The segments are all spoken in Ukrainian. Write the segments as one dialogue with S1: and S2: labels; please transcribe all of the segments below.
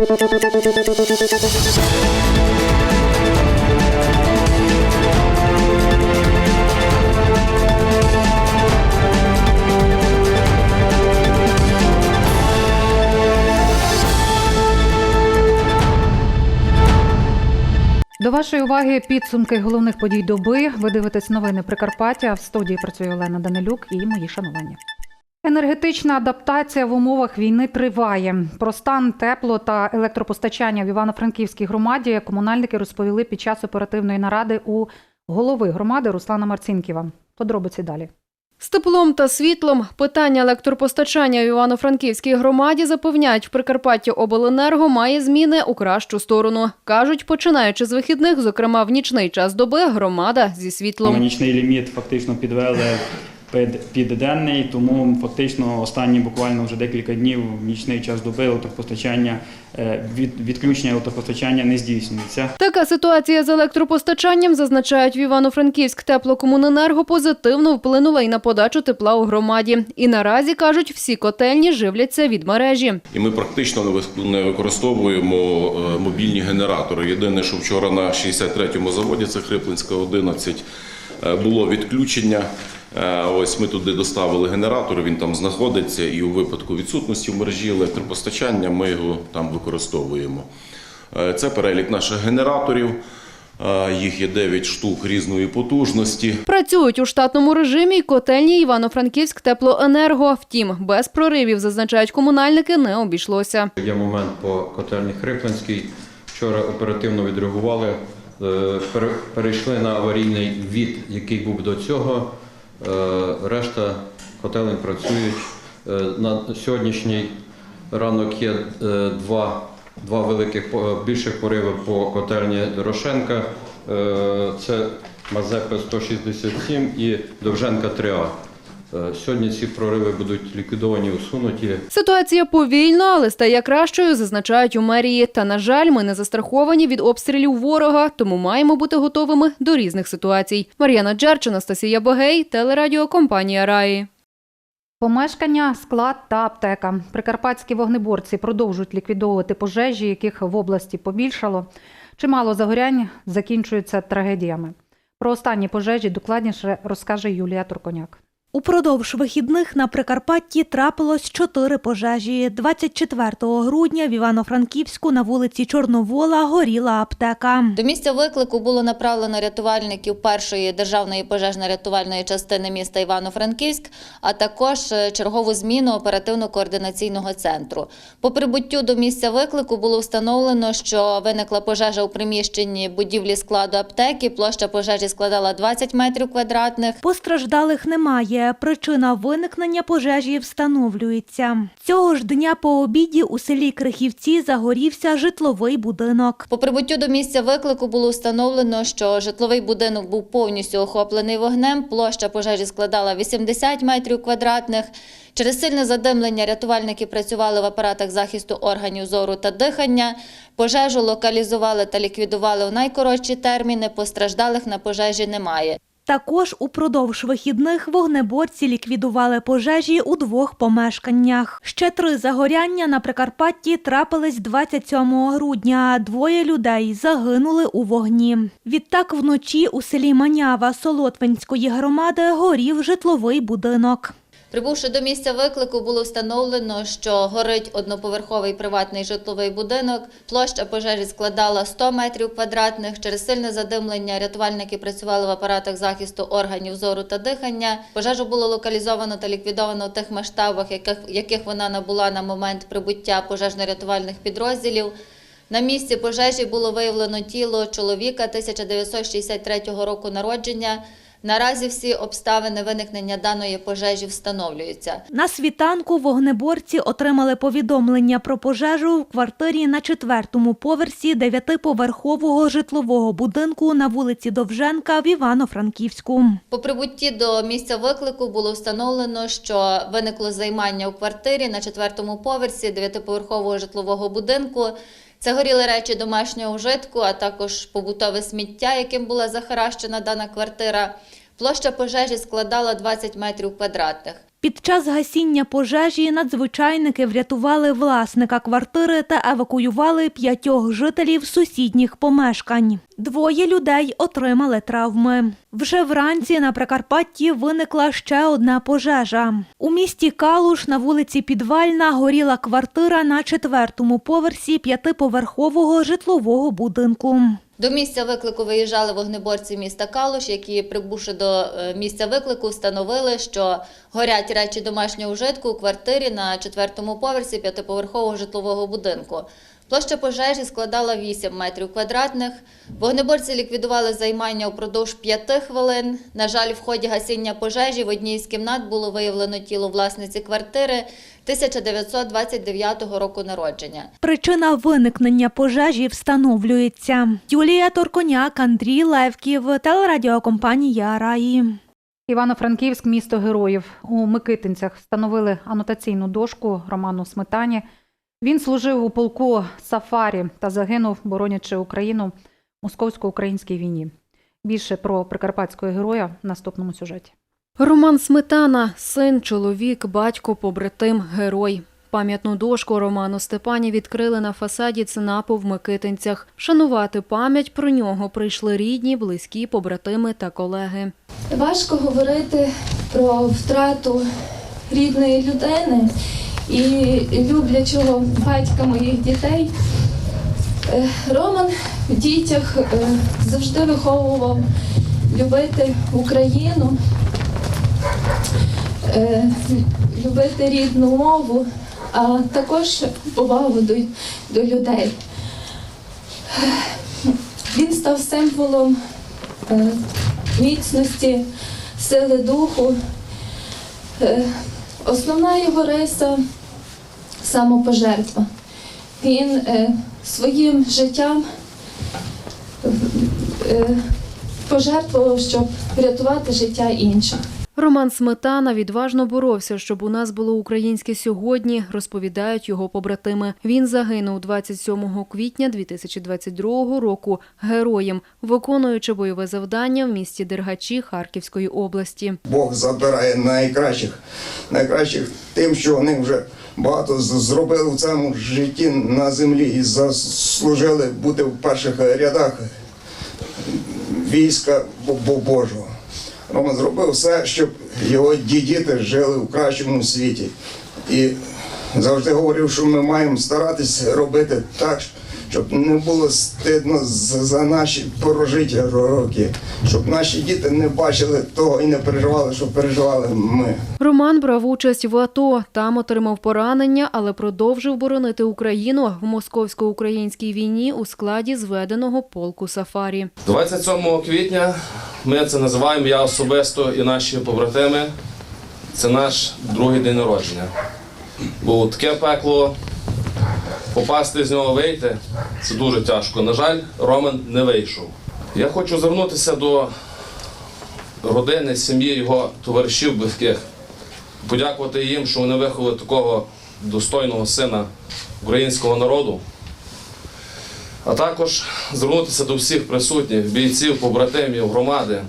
S1: До вашої уваги підсумки головних подій доби. Ви дивитесь новини Прикарпаття. В студії працює Олена Данилюк і мої шанування. Енергетична адаптація в умовах війни триває. Про стан тепло та електропостачання в Івано-Франківській громаді комунальники розповіли під час оперативної наради у голови громади Руслана Марцінківа. Подробиці далі.
S2: З теплом та світлом питання електропостачання в Івано-Франківській громаді запевняють, в Прикарпатті обленерго має зміни у кращу сторону. Кажуть, починаючи з вихідних, зокрема в нічний час доби, громада зі
S3: Ми
S2: світлом.
S3: нічний ліміт фактично підвели під, під тому фактично останні буквально вже декілька днів в нічний час доби електропостачання е, від, відключення електропостачання не здійснюється.
S2: Така ситуація з електропостачанням, зазначають в Івано-Франківськ теплокомуненерго, позитивно вплинула і на подачу тепла у громаді. І наразі, кажуть, всі котельні живляться від мережі.
S4: І ми практично не використовуємо е, мобільні генератори. Єдине, що вчора на 63-му заводі, це Хриплинська 11, е, було відключення. Е, Ось ми туди доставили генератор, він там знаходиться, і у випадку відсутності в мережі електропостачання ми його там використовуємо. Е, Це перелік наших генераторів. Е, Їх є 9 штук різної потужності.
S2: Працюють у штатному режимі й котельні Івано-Франківськ теплоенерго. Втім, без проривів, зазначають комунальники, не обійшлося.
S5: Є момент по котельні Хриплинській. Вчора оперативно відреагували, перейшли на аварійний від, який був до цього. Е, Решта котелень працюють. Е, На сьогоднішній ранок є е, два, два великих більших пориви по котельні Дорошенка. Це Мазепа 167 і Довженка 3А. Е, Сьогодні ці прориви будуть ліквідовані, усунуті.
S2: Ситуація повільно, але стає кращою, зазначають у мерії. Та, на жаль, ми не застраховані від обстрілів ворога, тому маємо бути готовими до різних ситуацій. Мар'яна Джерч, Анастасія Богей, телерадіокомпанія Раї.
S1: Помешкання, склад та аптека. Прикарпатські вогнеборці продовжують ліквідовувати пожежі, яких в області побільшало. Чимало загорянь закінчуються трагедіями. Про останні пожежі докладніше розкаже Юлія Турконяк.
S6: Упродовж вихідних на Прикарпатті трапилось чотири пожежі. 24 грудня в Івано-Франківську на вулиці Чорновола горіла аптека.
S7: До місця виклику було направлено рятувальників першої державної пожежно-рятувальної частини міста Івано-Франківськ, а також е, чергову зміну оперативно-координаційного центру. По прибуттю до місця виклику було встановлено, що виникла пожежа у приміщенні будівлі складу аптеки. Площа пожежі складала 20 метрів квадратних.
S6: Постраждалих немає. Причина виникнення пожежі встановлюється. Цього ж дня по обіді у селі Крихівці загорівся житловий будинок.
S7: По прибуттю до місця виклику було встановлено, що житловий будинок був повністю охоплений вогнем. Площа пожежі складала 80 метрів квадратних. Через сильне задимлення рятувальники працювали в апаратах захисту органів зору та дихання. Пожежу локалізували та ліквідували у найкоротші терміни. Постраждалих на пожежі немає.
S6: Також упродовж вихідних вогнеборці ліквідували пожежі у двох помешканнях. Ще три загоряння на Прикарпатті трапились 27 грудня. Двоє людей загинули у вогні. Відтак вночі у селі Манява Солотвинської громади горів житловий будинок.
S7: Прибувши до місця виклику, було встановлено, що горить одноповерховий приватний житловий будинок. Площа пожежі складала 100 метрів квадратних. Через сильне задимлення рятувальники працювали в апаратах захисту органів зору та дихання. Пожежу було локалізовано та ліквідовано в тих масштабах, яких, вона набула на момент прибуття пожежно-рятувальних підрозділів. На місці пожежі було виявлено тіло чоловіка 1963 року народження. Наразі всі обставини виникнення даної пожежі встановлюються.
S6: На світанку вогнеборці отримали повідомлення про пожежу в квартирі на четвертому поверсі дев'ятиповерхового житлового будинку на вулиці Довженка в Івано-Франківську.
S7: По прибутті до місця виклику було встановлено, що виникло займання у квартирі на четвертому поверсі дев'ятиповерхового житлового будинку. Це горіли речі домашнього вжитку, а також побутове сміття, яким була захаращена дана квартира. Площа пожежі складала 20 метрів квадратних.
S6: Під час гасіння пожежі надзвичайники врятували власника квартири та евакуювали п'ятьох жителів сусідніх помешкань. Двоє людей отримали травми. Вже вранці на Прикарпатті виникла ще одна пожежа. У місті Калуш на вулиці Підвальна горіла квартира на четвертому поверсі п'ятиповерхового житлового будинку.
S7: До місця виклику виїжджали вогнеборці міста Калуш, які, прибувши до е, місця виклику, встановили, що горять речі домашнього вжитку у квартирі на четвертому поверсі п'ятиповерхового житлового будинку. Площа пожежі складала 8 метрів квадратних. Вогнеборці ліквідували займання упродовж 5 хвилин. На жаль, в ході гасіння пожежі в одній з кімнат було виявлено тіло власниці квартири 1929 року народження.
S6: Причина виникнення пожежі встановлюється. Юлія Торконяк, Андрій Левків, телерадіокомпанія Раї.
S1: Івано-Франківськ, місто героїв. У Микитинцях встановили анотаційну дошку Роману Сметані. Він служив у полку Сафарі та загинув, боронячи Україну в московсько-українській війні. Більше про прикарпатського героя в наступному сюжеті.
S2: Роман Сметана син, чоловік, батько, побратим, герой. Пам'ятну дошку Роману Степані відкрили на фасаді ЦНАПу в Микитинцях. Шанувати пам'ять про нього прийшли рідні, близькі, побратими та колеги.
S8: Важко говорити про втрату рідної людини і люблячого батька моїх дітей. Е, Роман в дітях е, завжди виховував любити Україну, е, любити рідну мову, а також повагу до, до людей. Він став символом міцності, сили духу. Основна його риса самопожертва. Він е, своїм життям е, пожертвував, щоб врятувати життя інших.
S2: Роман Сметана відважно боровся, щоб у нас було українське сьогодні, розповідають його побратими. Він загинув 27 квітня 2022 року героєм, виконуючи бойове завдання в місті Дергачі Харківської області.
S9: Бог забирає найкращих, найкращих тим, що вони вже багато зробили в цьому житті на землі і заслужили бути в перших рядах війська Бо- Бо- Божого. Роман зробив все, щоб його діти жили в кращому світі. І завжди говорив, що ми маємо старатись робити так, щоб не було стидно за наші прожиті роки, щоб наші діти не бачили того і не переживали, що переживали ми.
S2: Роман брав участь в АТО. Там отримав поранення, але продовжив боронити Україну в московсько-українській війні у складі зведеного полку Сафарі.
S10: 27 квітня ми це називаємо я особисто і наші побратими. Це наш другий день народження. Було таке пекло, попасти з нього вийти це дуже тяжко. На жаль, Роман не вийшов. Я хочу звернутися до родини, сім'ї, його товаришів близьких, подякувати їм, що вони виховали такого достойного сина українського народу. А також звернутися до всіх присутніх, бійців, побратимів, громади.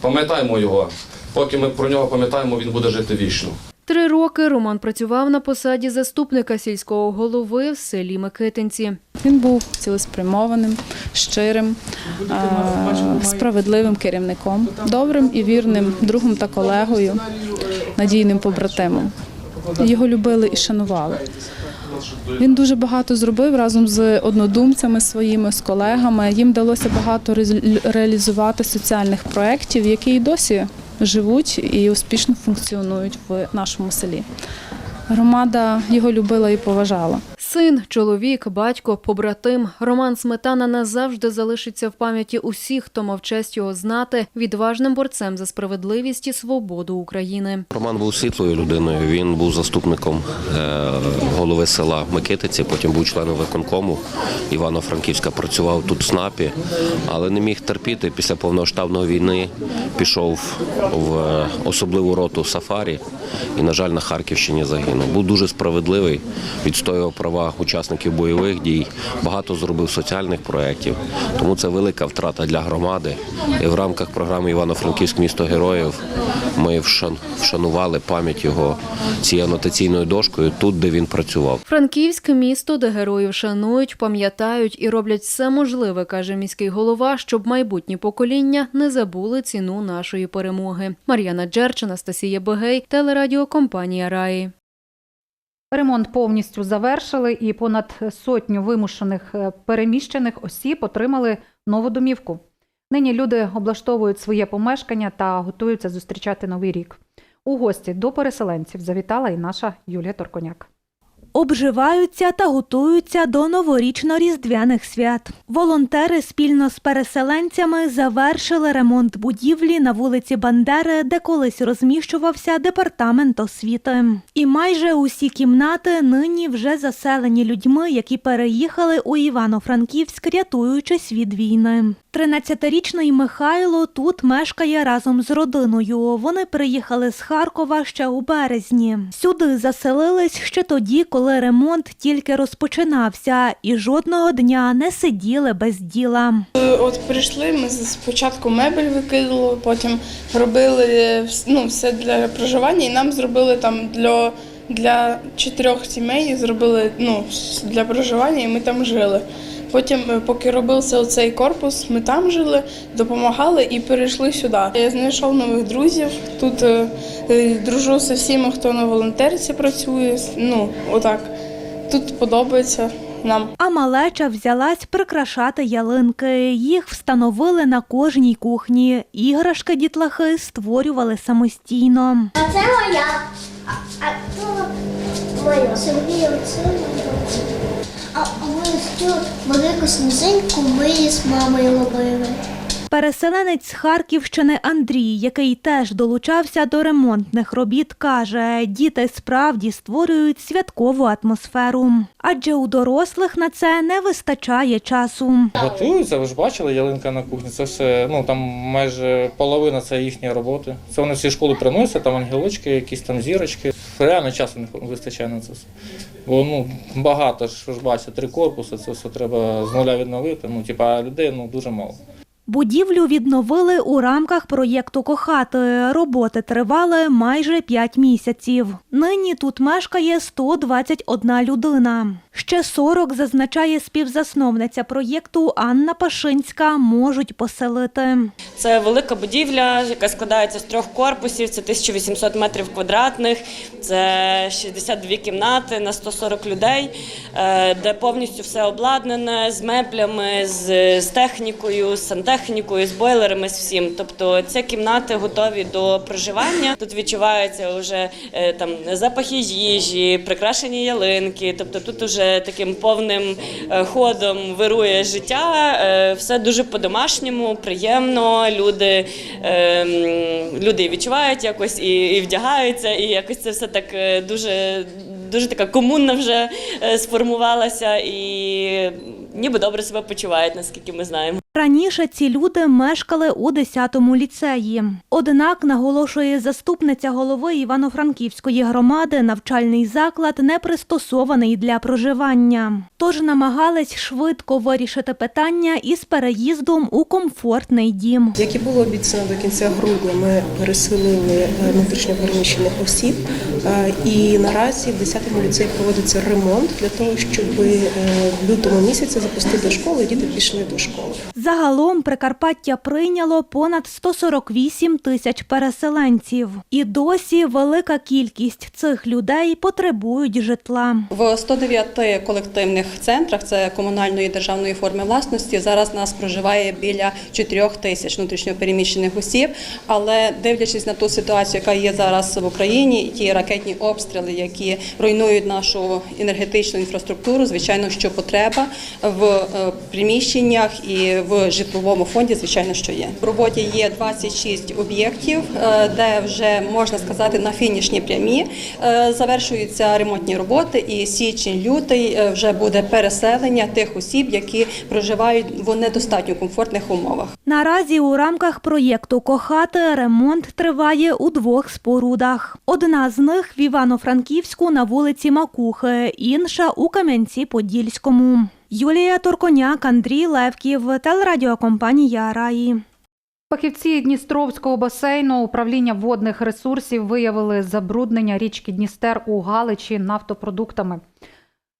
S10: Пам'ятаймо його. Поки ми про нього пам'ятаємо, він буде жити вічно.
S2: Три роки Роман працював на посаді заступника сільського голови в селі Микитинці.
S11: Він був цілеспрямованим, щирим, справедливим керівником, добрим і вірним другом та колегою, надійним побратимом. Його любили і шанували. Він дуже багато зробив разом з однодумцями своїми, з колегами. Їм вдалося багато реалізувати соціальних проєктів, які і досі живуть і успішно функціонують в нашому селі. Громада його любила і поважала.
S2: Син, чоловік, батько, побратим Роман Сметана назавжди залишиться в пам'яті усіх, хто мав честь його знати, відважним борцем за справедливість і свободу України.
S12: Роман був світлою людиною. Він був заступником е, голови села Микитиці, потім був членом виконкому Івано-Франківська. Працював тут в СНАПі, але не міг терпіти. Після повноштабної війни пішов в е, особливу роту Сафарі і, на жаль, на Харківщині загинув. Був дуже справедливий, відстоював права права учасників бойових дій, багато зробив соціальних проєктів. Тому це велика втрата для громади. І в рамках програми Івано-Франківськ місто героїв ми вшан- вшанували пам'ять його цією анотаційною дошкою тут, де він працював.
S2: Франківське місто, де героїв шанують, пам'ятають і роблять все можливе, каже міський голова, щоб майбутні покоління не забули ціну нашої перемоги. Мар'яна Джерч, Анастасія Бегей, телерадіокомпанія Раї.
S1: Ремонт повністю завершили, і понад сотню вимушених е, переміщених осіб отримали нову домівку. Нині люди облаштовують своє помешкання та готуються зустрічати новий рік. У гості до переселенців завітала і наша Юлія Торконяк.
S6: Обживаються та готуються до новорічно-різдвяних свят. Волонтери спільно з переселенцями завершили ремонт будівлі на вулиці Бандери, де колись розміщувався департамент освіти. І майже усі кімнати нині вже заселені людьми, які переїхали у Івано-Франківськ, рятуючись від війни. 13-річний Михайло тут мешкає разом з родиною. Вони приїхали з Харкова ще у березні. Сюди заселились ще тоді, коли ремонт тільки розпочинався, і жодного дня не сиділи без діла.
S13: От прийшли, ми спочатку мебель викидали, потім робили ну, все для проживання, і нам зробили там для, для чотирьох сімей зробили ну, для проживання, і ми там жили. Потім, е, поки робився оцей корпус, ми там жили, допомагали і перейшли сюди. Я знайшов нових друзів. Тут е, е, дружу зі всіма, хто на волонтерці працює. Ну, отак. Тут подобається нам.
S6: А малеча взялась прикрашати ялинки. Їх встановили на кожній кухні. Іграшки дітлахи створювали самостійно.
S14: А це моя. А, а то моя. Сергія, це моя. А ми ось цю велику сніжинку ми з мамою робили.
S6: Переселенець з Харківщини Андрій, який теж долучався до ремонтних робіт, каже, діти справді створюють святкову атмосферу, адже у дорослих на це не вистачає часу.
S15: Готуються, ви ж бачили, ялинка на кухні. Це все, ну там майже половина це їхня роботи. Це вони всі школи приносять, там ангелочки, якісь там зірочки. Реально часу не вистачає на це все. Бо ну багато ж ж бачите, три корпуси, це все треба з нуля відновити. Ну, типа, людей ну дуже мало.
S6: Будівлю відновили у рамках проєкту Кохати. Роботи тривали майже 5 місяців. Нині тут мешкає 121 людина. Ще 40, зазначає співзасновниця проєкту Анна Пашинська, можуть поселити.
S16: Це велика будівля, яка складається з трьох корпусів. Це 1800 метрів квадратних, це 62 кімнати на 140 людей, е, де повністю все обладнане з меблями, з, технікою, з сантехнікою, з бойлерами, з всім. Тобто ці кімнати готові до проживання. Тут відчуваються вже е, там запахи їжі, прикрашені ялинки. Тобто тут уже таким повним е, ходом вирує життя. Е, Все дуже по-домашньому, приємно. Люди, е, люди відчувають якось і, вдягаються, і якось це все так е, дуже, дуже така комунна вже е, сформувалася і ніби добре себе почувають, наскільки ми знаємо.
S6: Раніше ці люди мешкали у 10-му ліцеї. Однак, наголошує заступниця голови Івано-Франківської громади, навчальний заклад не пристосований для проживання. Тож намагались швидко вирішити питання із переїздом у комфортний дім.
S17: Як і було обіцяно до кінця грудня, ми переселили е, внутрішньопереміщених осіб. Е, І наразі в 10-му ліцеї проводиться ремонт для того, щоб е, в лютому місяці запустити школу, і діти пішли до школи.
S6: Загалом Прикарпаття прийняло понад 148 тисяч переселенців. І досі велика кількість цих людей потребують житла.
S18: В 109 колективних центрах це комунальної державної форми власності. Зараз нас проживає біля 4 тисяч внутрішньопереміщених осіб. Але дивлячись на ту ситуацію, яка є зараз в Україні, ті ракетні обстріли, які руйнують нашу енергетичну інфраструктуру, звичайно, що потреба в е, приміщеннях і в в житловому фонді, звичайно, що є. В роботі є 26 об'єктів, е, де вже можна сказати на фінішній прямі е, завершуються ремонтні роботи. І січень-лютий е, вже буде переселення тих осіб, які проживають в недостатньо комфортних умовах.
S6: Наразі у рамках проєкту Кохати ремонт триває у двох спорудах. Одна з них в Івано-Франківську на вулиці Макухи, інша у Кам'янці-Подільському. Юлія Турконяк, Андрій Левків, телерадіокомпанія Раї.
S1: Фахівці Дністровського басейну управління водних ресурсів виявили забруднення річки Дністер у Галичі нафтопродуктами.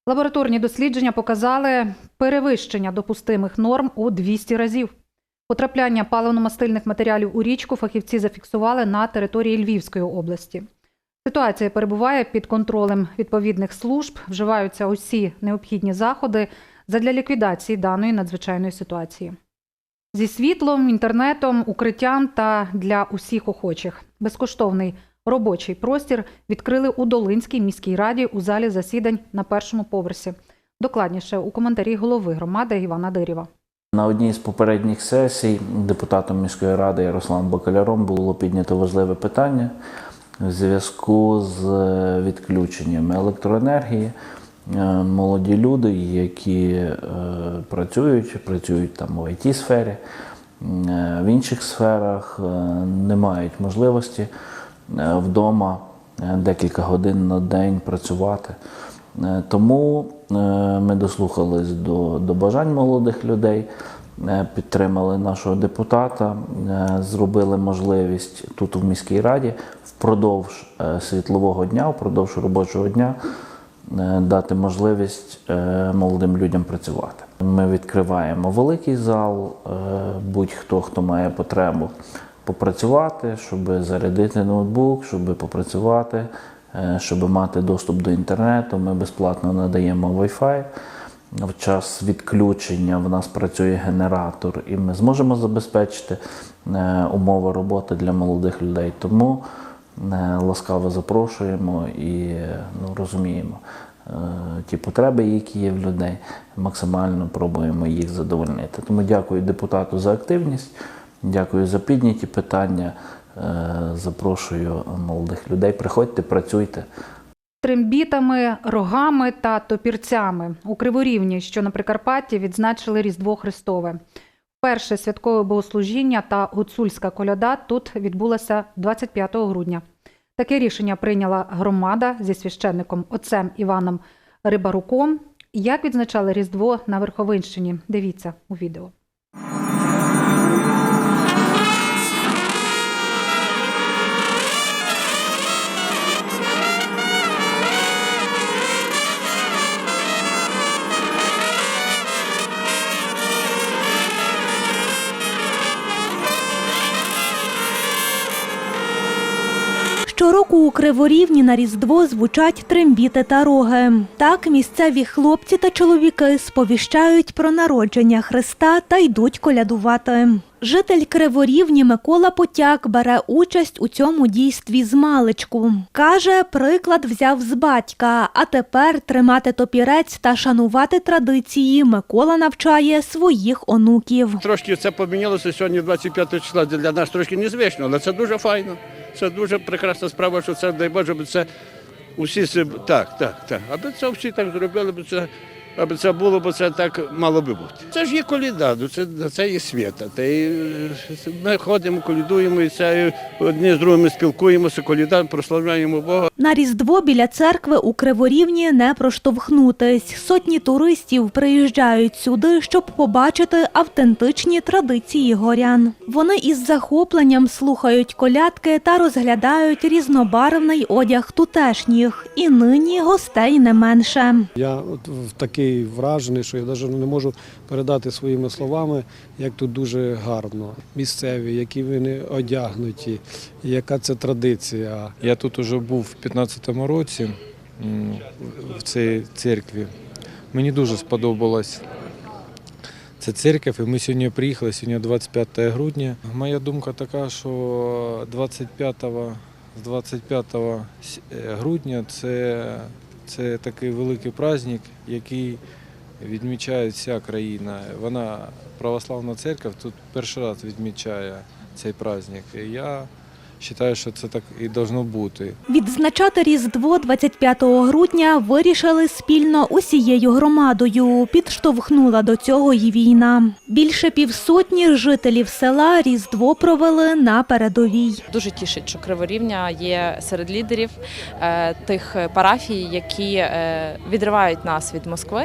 S1: Лабораторні дослідження показали перевищення допустимих норм у 200 разів. Потрапляння паливно-мастильних матеріалів у річку фахівці зафіксували на території Львівської області. Ситуація перебуває під контролем відповідних служб, вживаються усі необхідні заходи задля ліквідації даної надзвичайної ситуації. Зі світлом, інтернетом, укриттям та для усіх охочих. Безкоштовний робочий простір відкрили у Долинській міській раді у залі засідань на першому поверсі. Докладніше у коментарі голови громади Івана Дирєва.
S19: На одній з попередніх сесій депутатом міської ради Ярославом Бакаляром було піднято важливе питання в зв'язку з відключенням електроенергії. Е, Молоді люди, які е, працюють, працюють там у it сфері, е, в інших сферах, не мають можливості вдома декілька годин на день працювати. Тому ми дослухались до, до бажань молодих людей, підтримали нашого депутата, зробили можливість тут у міській раді впродовж світлового дня, впродовж робочого дня дати можливість е, молодим людям працювати. Ми відкриваємо великий зал, е, будь-хто, хто має потребу попрацювати, щоб зарядити ноутбук, щоб попрацювати, е, щоб мати доступ до інтернету. Ми безплатно надаємо Wi-Fi. В час відключення в нас працює генератор, і ми зможемо забезпечити е, умови роботи для молодих людей. Тому е, ласкаво запрошуємо і ну, розуміємо е, ті потреби, які є в людей, максимально пробуємо їх задовольнити. Тому дякую депутату за активність, дякую за підняті питання. Е, Запрошую молодих людей. Приходьте, працюйте.
S1: Трембітами, рогами та топірцями у Криворівні, що на Прикарпатті, відзначили Різдво Христове. Перше святкове богослужіння та гуцульська коляда тут відбулася 25 грудня. Таке рішення прийняла громада зі священником отцем Іваном Рибаруком. Як відзначали Різдво на Верховинщині? Дивіться у відео.
S6: Криворівні на Різдво звучать трембіти та роги. Так місцеві хлопці та чоловіки сповіщають про народження Христа та йдуть колядувати. Житель Криворівні Микола Потяк бере участь у цьому дійстві з маличку. Каже, приклад взяв з батька, а тепер тримати топірець та шанувати традиції Микола навчає своїх онуків.
S20: Трошки це помінялося сьогодні, 25 числа. Для нас трошки незвично, але це дуже файно. Це дуже прекрасна справа, що це, дай Боже, би це усі так, так, так. Аби це всі так зробили, бо це, аби це було, бо це так мало би бути. Це ж є коліда, ну, це, це є свята. Та й, е, ми ходимо, колідуємо, і це і одні з другими спілкуємося, коліда, прославляємо Бога.
S6: На Різдво біля церкви у Криворівні не проштовхнутись. Сотні туристів приїжджають сюди, щоб побачити автентичні традиції горян. Вони із захопленням слухають колядки та розглядають різнобарвний одяг тутешніх. І нині гостей не менше.
S21: Я от в- такий вражений, що я навіть не можу передати своїми словами, як тут дуже гарно. Місцеві, які вони одягнуті, яка це традиція.
S22: Я тут уже був в 15-му році в цій церкві. Мені дуже сподобалась ця церква, і ми сьогодні приїхали, сьогодні 25 грудня. Моя думка така, що 25 з 25 е, грудня це, це такий великий праздник, який відмічає вся країна. Вона православна церква тут перший раз відмічає цей праздник. Я вважаю, що це так і должно бути.
S6: Відзначати Різдво 25 грудня вирішили спільно усією громадою. Підштовхнула до цього і війна. Більше півсотні жителів села Різдво провели на передовій.
S23: Дуже тішить, що Криворівня є серед лідерів е, тих парафій, які е, відривають нас від Москви.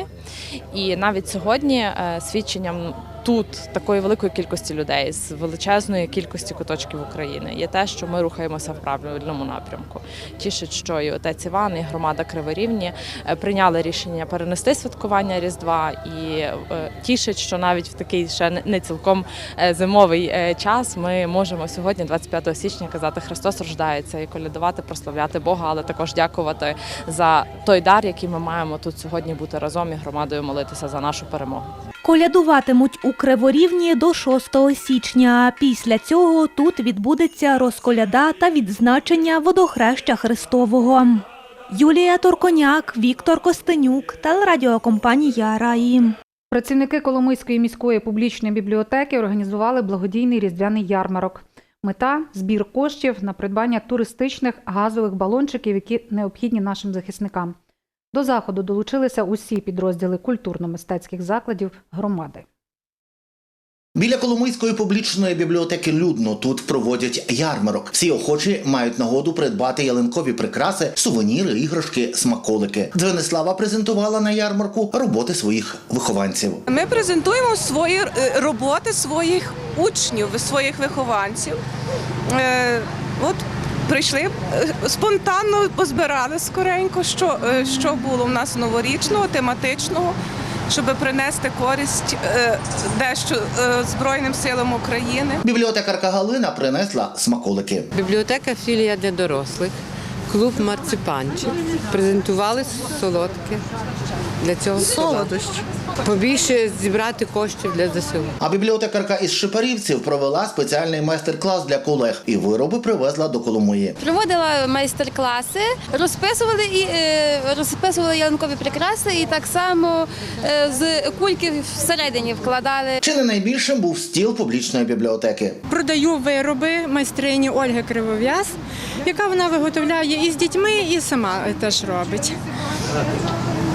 S23: І навіть сьогодні е, свідченням тут такої великої кількості людей з величезної кількості куточків України є те, що ми рухаємося в правильному напрямку. Тішить, що і отець Іван, і громада Криворівні е, прийняли рішення перенести святкування Різдва, і е, тішить, що навіть в такий ще не- цілком е, зимовий час ми можемо сьогодні, 25 січня, казати Христос рождається і колядувати, прославляти Бога, але також дякувати за той дар, який ми маємо тут сьогодні бути разом і громадою молитися за нашу перемогу.
S6: Колядуватимуть у Криворівні до 6 січня. Після цього тут відбудеться розколяда та відзначення водохреща Христового. Юлія Торконяк, Віктор Костенюк, телерадіокомпанія Раї.
S1: Працівники Коломийської міської публічної бібліотеки організували благодійний різдвяний ярмарок. Мета збір коштів на придбання туристичних газових балончиків, які необхідні нашим захисникам. До заходу долучилися усі підрозділи культурно-мистецьких закладів громади.
S24: Біля Коломийської публічної бібліотеки людно тут проводять ярмарок. Всі охочі мають нагоду придбати ялинкові прикраси, сувеніри, іграшки, смаколики. Дзвенислава презентувала на ярмарку роботи своїх вихованців.
S25: Ми презентуємо свої е, роботи своїх учнів, своїх вихованців. Е, От прийшли е, спонтанно позбирали скоренько, що, е, що було в нас новорічного, тематичного, щоб принести користь е, дещо Збройним силам України.
S24: Бібліотекарка Галина принесла смаколики.
S26: Бібліотека філія для дорослих, клуб марципанчик. Презентували солодке для цього солодощі. Побільше зібрати коштів для ЗСУ.
S24: А бібліотекарка із Шипарівців провела спеціальний майстер-клас для колег і вироби привезла до Коломиї.
S27: Проводила майстер-класи, розписували і е, розписували ялинкові прикраси, і так само е, з кульки всередині вкладали.
S24: Чи не найбільшим був стіл публічної бібліотеки?
S28: Продаю вироби майстрині Ольги Кривов'яз, яка вона виготовляє і з дітьми, і сама теж робить.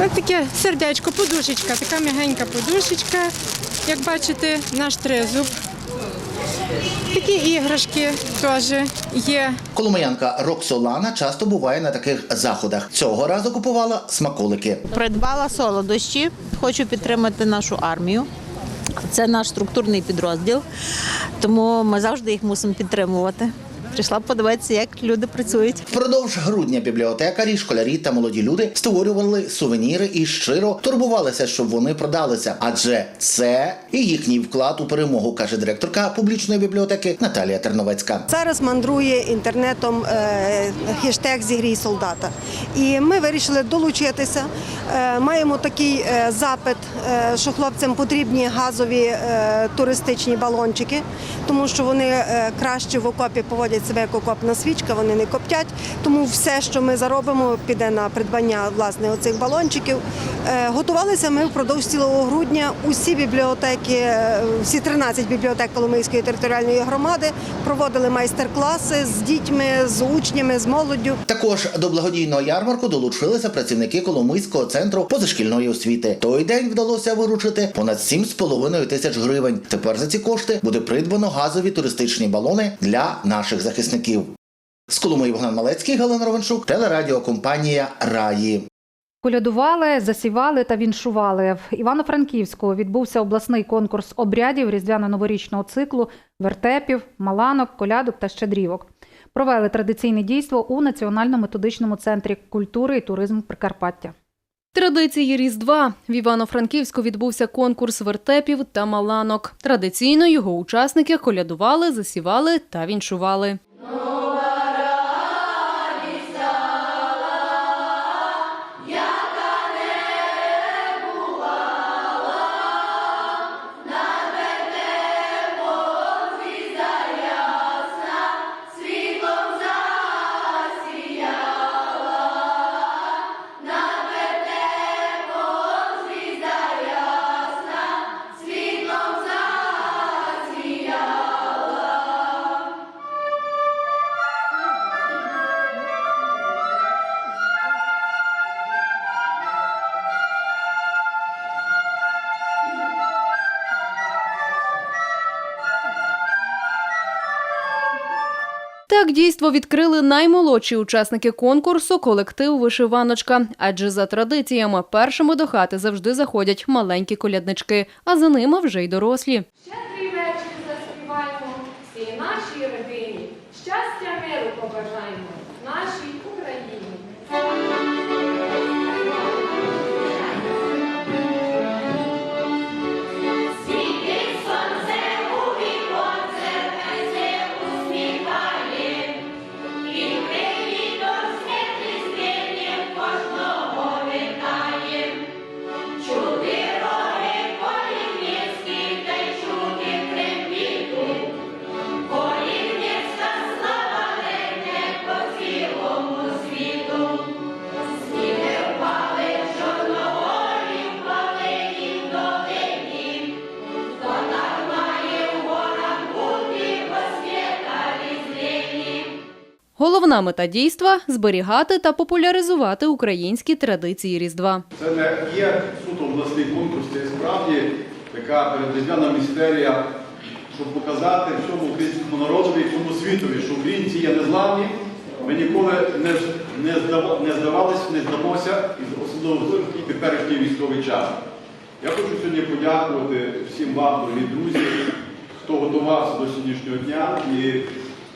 S28: Ось таке сердечко, подушечка, така м'ягенька подушечка. Як бачите, наш тризуб. Такі іграшки теж є.
S24: Коломиянка Роксолана часто буває на таких заходах. Цього разу купувала смаколики.
S29: Придбала солодощі, хочу підтримати нашу армію. Це наш структурний підрозділ, тому ми завжди їх мусимо підтримувати. Прийшла подивитися, як люди працюють.
S24: Впродовж грудня бібліотекарі, школярі та молоді люди створювали сувеніри і щиро турбувалися, щоб вони продалися. Адже це і їхній вклад у перемогу, каже директорка публічної бібліотеки Наталія Терновецька.
S30: Зараз мандрує інтернетом е, хештег Зігрій солдата. І ми вирішили долучитися. Е, Маємо такий е, запит, е, що хлопцям потрібні газові е, туристичні балончики, тому що вони е, краще в окопі поводять себе як свічка, вони не коптять. Тому все, що ми заробимо, піде на придбання власне оцих балончиків. Е, Готувалися ми впродовж цілого грудня. Усі бібліотеки, е, всі 13 бібліотек Коломийської територіальної громади проводили майстер-класи з дітьми, з учнями, з молоддю.
S24: Також до благодійного ярмарку долучилися працівники Коломийського центру позашкільної освіти. Той день вдалося виручити понад 7,5 тисяч гривень. Тепер за ці кошти буде придбано газові туристичні балони для наших захисників. З Коломиї Богдан Малецький, Галина Ровеншук, телерадіокомпанія Раї.
S1: Колядували, засівали та віншували. В Івано-Франківську відбувся обласний конкурс обрядів різдвяно-новорічного циклу, вертепів, маланок, колядок та щедрівок. Провели традиційне дійство у Національно-методичному центрі культури і туризму Прикарпаття.
S2: Традиції Різдва в Івано-Франківську відбувся конкурс вертепів та маланок. Традиційно його учасники колядували, засівали та віншували. Так дійство відкрили наймолодші учасники конкурсу колектив Вишиваночка. Адже за традиціями першими до хати завжди заходять маленькі коляднички, а за ними вже й дорослі.
S31: Щедрий вечір заспіваємо всій нашій родині. Щастя, миру побажаємо
S2: Головна мета дійства зберігати та популяризувати українські традиції Різдва.
S32: Це не є суто обласний конкурс, це справді така передвіжна містерія, щоб показати всьому українському народові, і всьому світові, що українці є незламні. Ми ніколи не, здавалися, не здамося, і особливо в теперішній військовий час. Я хочу сьогодні подякувати всім вам, дорогі друзі, хто готувався до сьогоднішнього дня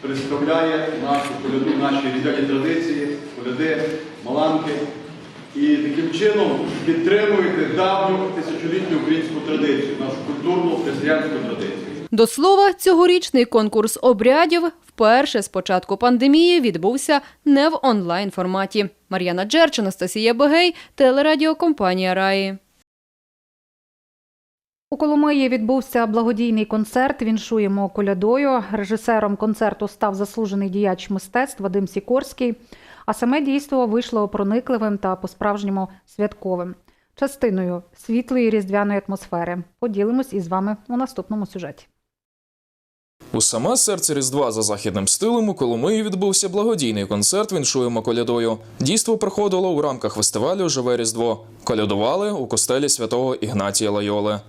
S32: представляє нашу коляду, наші різдвяні традиції, коляди, маланки. І таким чином підтримуєте давню тисячолітню українську традицію, нашу культурну християнську традицію.
S2: До слова, цьогорічний конкурс обрядів вперше з початку пандемії відбувся не в онлайн форматі. Мар'яна Джерч, Анастасія Бегей, телерадіокомпанія Раї.
S1: У Коломиї відбувся благодійний концерт. Віншуємо колядою. Режисером концерту став заслужений діяч мистецтв Вадим Сікорський. А саме дійство вийшло проникливим та по-справжньому святковим. Частиною світлої різдвяної атмосфери. Поділимось із вами у наступному сюжеті.
S33: У саме серце Різдва за західним стилем у Коломиї відбувся благодійний концерт Віншуємо колядою. Дійство проходило у рамках фестивалю Живе Різдво. Колядували у костелі святого Ігнатія Лайоли.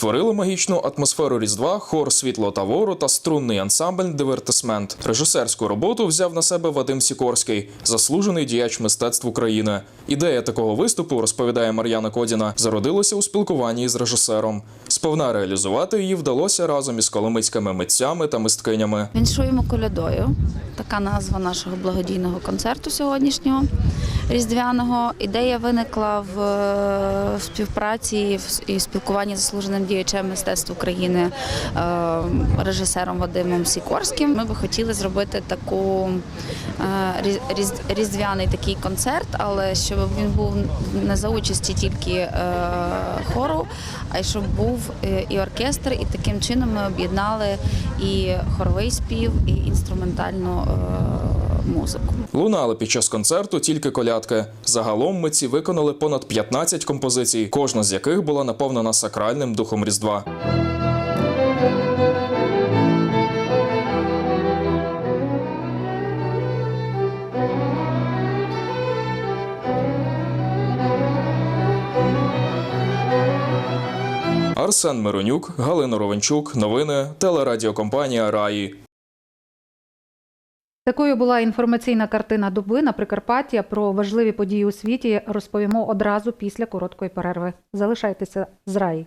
S33: Створили магічну атмосферу Різдва, хор світло тавору та струнний ансамбль Дивертисмент. Режисерську роботу взяв на себе Вадим Сікорський, заслужений діяч мистецтв України. Ідея такого виступу, розповідає Мар'яна Кодіна, зародилася у спілкуванні із режисером. Сповна реалізувати її вдалося разом із коломийськими митцями та мисткинями.
S34: Віншуємо колядою. Така назва нашого благодійного концерту сьогоднішнього різдвяного. Ідея виникла в е, співпраці і спілкуванні з заслуженим діячем мистецтв України е, режисером Вадимом Сікорським. Ми би хотіли зробити таку е, різ- різ- різдвяний такий концерт, але щоб він був не за участі тільки хору, а й щоб був і оркестр, і таким чином ми об'єднали і хоровий спів, і інструментальну музику.
S33: Лунали під час концерту тільки колядки. Загалом митці виконали понад 15 композицій, кожна з яких була наповнена сакральним духом Різдва. Арсен Миронюк, Галина Ровенчук. Новини телерадіокомпанія Раї.
S1: Такою була інформаційна картина доби на Прикарпаття. Про важливі події у світі розповімо одразу після короткої перерви. Залишайтеся з раї.